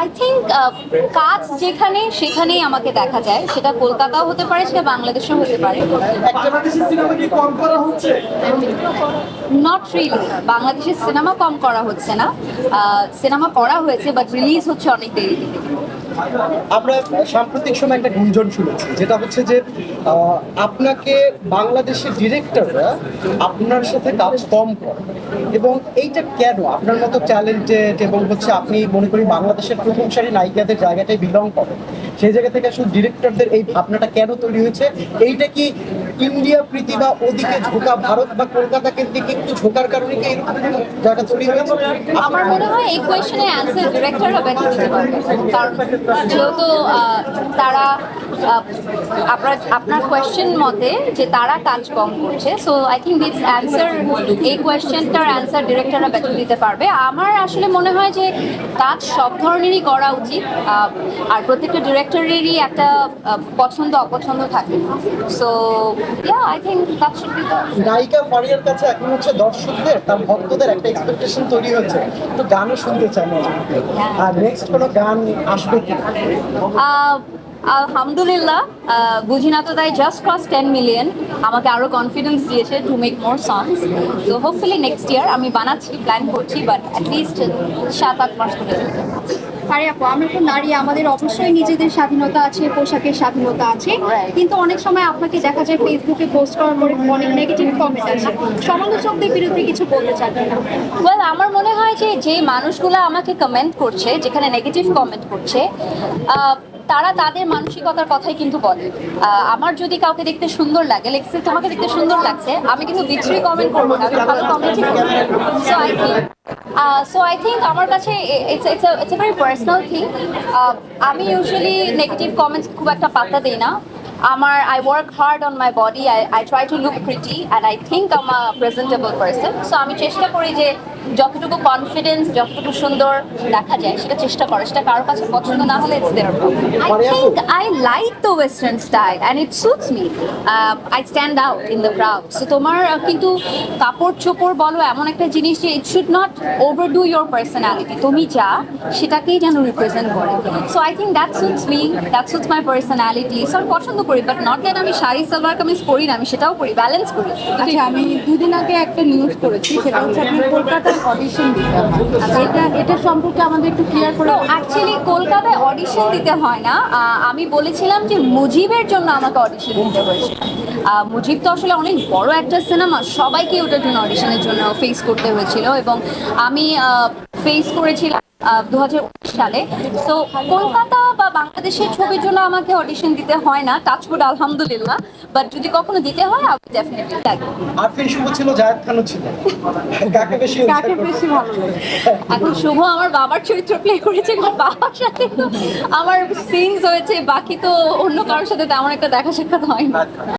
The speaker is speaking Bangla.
আই থিঙ্ক কাজ যেখানে সেখানেই আমাকে দেখা যায়। সেটা কলকাতাও হতে পারে সেটা বাংলাদেশও হতে পারে। নট রিয়েলি বাংলাদেশের সিনেমা কম করা হচ্ছে না। সিনেমা করা হয়েছে বাট রিলিজ হচ্ছে অনেক দেরি আমরা সাম্প্রতিক সময় একটা গুঞ্জন শুনেছি, যেটা হচ্ছে যে আপনাকে বাংলাদেশের ডিরেক্টররা আপনার সাথে কাজ কম করে এবং এইটা কেন? আপনার মতো ট্যালেন্টেড এবং হচ্ছে আপনি মনে করি বাংলাদেশের প্রথম সারি নায়িকাদের জায়গাটায় বিলং করেন। সেই জায়গা থেকে আসলে ডিরেক্টরদের এই ভাবনাটা কেন তৈরি হয়েছে? এইটা কি ইন্ডিয়া প্রীতি বা ওদিকে ঝোঁকা, ভারত বা কলকাতা কেন্দ্রিক একটু ঝোঁকার কারণে কি এরকম জায়গা তৈরি হয়েছে? আমার মনে হয় এই কোয়েশনে অ্যান্সার ডিরেক্টররা বেটার দিতে পারবে কারণ যেহেতু তারা আপনার আপনার কোয়েশ্চেন মতে যে তারা কাজ কম করছে so I think this answer এই কোয়েশ্চেনটার অ্যান্সার ডিরেক্টররা বেটার দিতে পারবে। আমার আসলে মনে হয় যে কাজ সব ধরনেরই করা উচিত আর প্রত্যেকটা ডিরেক্টরেরই একটা পছন্দ অপছন্দ থাকে। So yeah I think that should be the নায়িকা ফারিয়ার কাছে এখন হচ্ছে দর্শকদের তার ভক্তদের একটা এক্সপেকটেশন তৈরি হচ্ছে তো গানও শুনতে চাই আর নেক্সট কোনো গান আসবে কি? আলহামদুলিল্লাহ বুঝি না তো তাই জাস্ট ক্রস টেন মিলিয়ন আমাকে আরও কনফিডেন্স দিয়েছে টু মেক মোর সংস তো হোপফুলি নেক্সট ইয়ার আমি বানাচ্ছি প্ল্যান করছি বাট অ্যাটলিস্ট সাত আট মাস ধরে। আরে আপু আমরা তো নারী আমাদের অবশ্যই নিজেদের স্বাধীনতা আছে পোশাকের স্বাধীনতা আছে। কিন্তু অনেক সময় আপনাকে দেখা যায় ফেসবুকে পোস্ট করার পরে অনেক নেগেটিভ কমেন্ট আছে সমালোচকদের বিরুদ্ধে কিছু বলতে চান না। ওয়েল আমার মনে হয় যে যে মানুষগুলো আমাকে কমেন্ট করছে যেখানে নেগেটিভ কমেন্ট করছে আহ, তারা তাদের মানসিকতার কথাই কিন্তু বলে। আমার যদি কাউকে দেখতে সুন্দর লাগে লেখছে তোমাকে দেখতে সুন্দর লাগছে, আমি কিন্তু বিচ্ছিরি কমেন্ট করব না ভালো কমেন্টই so I think so I think আমার কাছে it's it's a very personal thing আমি ইউজুয়ালি নেগেটিভ কমেন্টস খুব একটা পাত্তা দিই না। আমার I work hard on my body I I try to look pretty and I think am a presentable person so আমি চেষ্টা করি যে যতটুকু কনফিডেন্স যতটুকু সুন্দর দেখা যায় সেটা চেষ্টা করে সেটা কারোর কাছে পছন্দ না হলে it's there I think I like the western style and it suits me I stand out in the crowd so তোমার কিন্তু কাপড় চোপড় বলো এমন একটা জিনিস যে it should not overdo your personality তুমি যা সেটাকেই যেন রিপ্রেজেন্ট করে। So I think that suits me that suits my personality so আমি পছন্দ করি বাট নট দ্যাট আমি শাড়ি সালোয়ার কামিজ পরি না আমি সেটাও করি ব্যালেন্স করি। আচ্ছা আমি দুদিন আগে একটা নিউজ করেছি সেটা হচ্ছে আপনার কলকাতায় অডিশন দিতে হয়। আচ্ছা এটা এটা সম্পর্কে আমাদের একটু ক্লিয়ার করে অ্যাকচুয়ালি কলকাতায় অডিশন দিতে হয় না। আমি বলেছিলাম যে মুজিবের জন্য আমাকে অডিশন দিতে হয়েছে। আহ, মুজিব তো আসলে অনেক বড় একটা সিনেমা সবাইকে ওটার জন্য অডিশনের জন্য ফেস করতে হয়েছিল এবং আমি ফেস করেছিলাম দু সালে। তো কলকাতা বা বাংলাদেশের ছবির জন্য আমাকে অডিশন দিতে হয় না টাচফুড আলহামদুলিল্লাহ। বাট যদি কখনো দিতে হয় আমি ডেফিনেটলি লাগবে আর ফির শুভ ছিল জায়েদ খানও ছিল। কাকে বেশি কাকে বেশি ভালো লাগে? এখন শুভ আমার বাবার চরিত্র প্লে করেছে আমার বাবার সাথে আমার সিনস হয়েছে বাকি তো অন্য কারোর সাথে তেমন একটা দেখা সাক্ষাৎ হয়নি